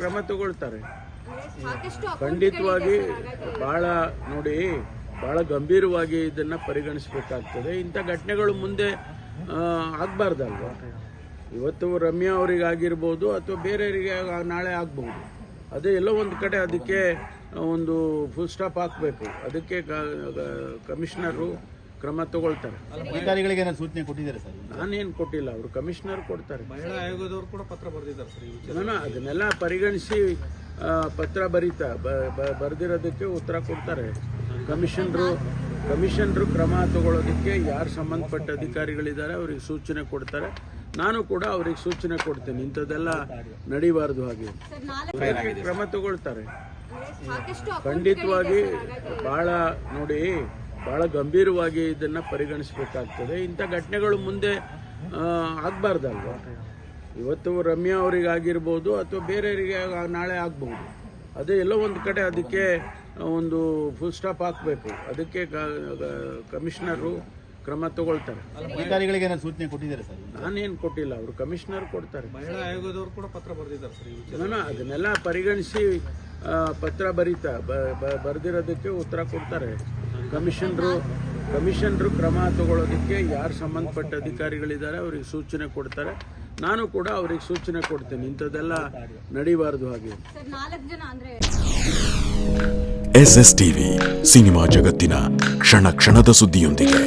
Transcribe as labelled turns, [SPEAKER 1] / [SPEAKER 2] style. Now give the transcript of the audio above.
[SPEAKER 1] ಕ್ರಮ ತಗೊಳ್ತಾರೆ. ಖಂಡಿತವಾಗಿ ಬಹಳ ನೋಡಿ ಬಹಳ ಗಂಭೀರವಾಗಿ ಇದನ್ನ ಪರಿಗಣಿಸಬೇಕಾಗ್ತದೆ. ಇಂಥ ಘಟನೆಗಳು ಮುಂದೆ ಆಗಬಾರ್ದಲ್ವಾ? ಇವತ್ತು ರಮ್ಯಾ ಅವರಿಗೆ ಆಗಿರ್ಬೋದು ಅಥವಾ ಬೇರೆಯವರಿಗೆ ನಾಳೆ ಆಗ್ಬೋದು ಅದೇ ಎಲ್ಲೋ ಒಂದು ಕಡೆ ಅದಕ್ಕೆ ಒಂದು ಫುಲ್ ಸ್ಟಾಪ್ ಹಾಕಬೇಕು. ಅದಕ್ಕೆ ಕಮಿಷನರು ಕ್ರಮ ತಗೊಳ್ತಾರೆ.
[SPEAKER 2] ಅಧಿಕಾರಿಗಳಿಗೆ ಏನಾದ್ರು ಸೂಚನೆ ಕೊಟ್ಟಿದ್ದಾರೆ ಸರ್?
[SPEAKER 1] ನಾನೇನು ಕೊಟ್ಟಿಲ್ಲ ಅವರು ಕಮಿಷನರ್ ಕೊಡ್ತಾರೆ.
[SPEAKER 3] ಮಹಿಳಾ ಆಯೋಗದವರು ಕೂಡ ಪತ್ರ ಬರೆದಿದ್ದಾರೆ ಸರ್
[SPEAKER 1] ನಾನು ಅದನ್ನೆಲ್ಲ ಪರಿಗಣಿಸಿ ಪತ್ರ ಬರೀತಾ ಬ- ಬ- ಬರ್ದಿರೋದಕ್ಕೆ ಉತ್ತರ ಕೊಡ್ತಾರೆ. ಕಮಿಷನರು ಕಮಿಷನರು ಕ್ರಮ ತಗೊಳ್ಳೋದಕ್ಕೆ ಯಾರು ಸಂಬಂಧಪಟ್ಟ ಅಧಿಕಾರಿಗಳಿದ್ದಾರೆ ಅವ್ರಿಗೆ ಸೂಚನೆ ಕೊಡ್ತಾರೆ. ನಾನು ಕೂಡ ಅವ್ರಿಗೆ ಸೂಚನೆ ಕೊಡ್ತೇನೆ. ಇಂಥದ್ದೆಲ್ಲ ನಡಿಬಾರ್ದು ಹಾಗೆ.
[SPEAKER 4] ಸರ್
[SPEAKER 1] ಕ್ರಮ ತಗೊಳ್ತಾರೆ. ಖಂಡಿತವಾಗಿ ಬಹಳ ನೋಡಿ ಬಹಳ ಗಂಭೀರವಾಗಿ ಇದನ್ನು ಪರಿಗಣಿಸಬೇಕಾಗ್ತದೆ. ಇಂಥ ಘಟನೆಗಳು ಮುಂದೆ ಆಗಬಾರ್ದಲ್ವ? ಇವತ್ತು ರಮ್ಯಾ ಅವರಿಗೆ ಆಗಿರ್ಬೋದು ಅಥವಾ ಬೇರೆಯವರಿಗೆ ನಾಳೆ ಆಗ್ಬೋದು ಅದೇ ಎಲ್ಲೋ ಒಂದು ಕಡೆ ಅದಕ್ಕೆ ಒಂದು ಫುಲ್ ಸ್ಟಾಪ್ ಹಾಕಬೇಕು. ಅದಕ್ಕೆ ಕಮಿಷನರು ಕ್ರಮ ತಗೊಳ್ತಾರೆ.
[SPEAKER 2] ಅಧಿಕಾರಿಗಳಿಗೆ ಸೂಚನೆ ಕೊಟ್ಟಿದ್ದಾರೆ ಸರ್?
[SPEAKER 1] ನಾನೇನು ಕೊಟ್ಟಿಲ್ಲ ಅವರು ಕಮಿಷನರ್ ಕೊಡ್ತಾರೆ.
[SPEAKER 3] ಮಹಿಳಾ ಆಯೋಗದವರು ಕೂಡ ಪತ್ರ ಬರೆದಿದ್ದಾರೆ ಸರ್
[SPEAKER 1] ಅದನ್ನೆಲ್ಲ ಪರಿಗಣಿಸಿ ಪತ್ರ ಬರೀತಾ ಬ- ಬ- ಬರ್ದಿರೋದಕ್ಕೆ ಉತ್ತರ ಕೊಡ್ತಾರೆ. ಕಮಿಷನರು ಕಮಿಷನರು ಕ್ರಮ ತಗೊಳ್ಳೋದಕ್ಕೆ ಯಾರು ಸಂಬಂಧಪಟ್ಟ ಅಧಿಕಾರಿಗಳಿದ್ದಾರೆ ಅವ್ರಿಗೆ ಸೂಚನೆ ಕೊಡ್ತಾರೆ. ನಾನು ಕೂಡ ಅವ್ರಿಗೆ ಸೂಚನೆ ಕೊಡ್ತೇನೆ. ಇಂಥದ್ದೆಲ್ಲ ನಡೀಬಾರದು ಹಾಗೆ.
[SPEAKER 4] ಸರ್ ನಾಲ್ಕು ಜನ ಅಂದ್ರೆ
[SPEAKER 5] ಎಸ್ ಎಸ್ ಟಿವಿ ಸಿನಿಮಾ ಜಗತ್ತಿನ ಕ್ಷಣ ಕ್ಷಣದ ಸುದ್ದಿಯೊಂದಿಗೆ.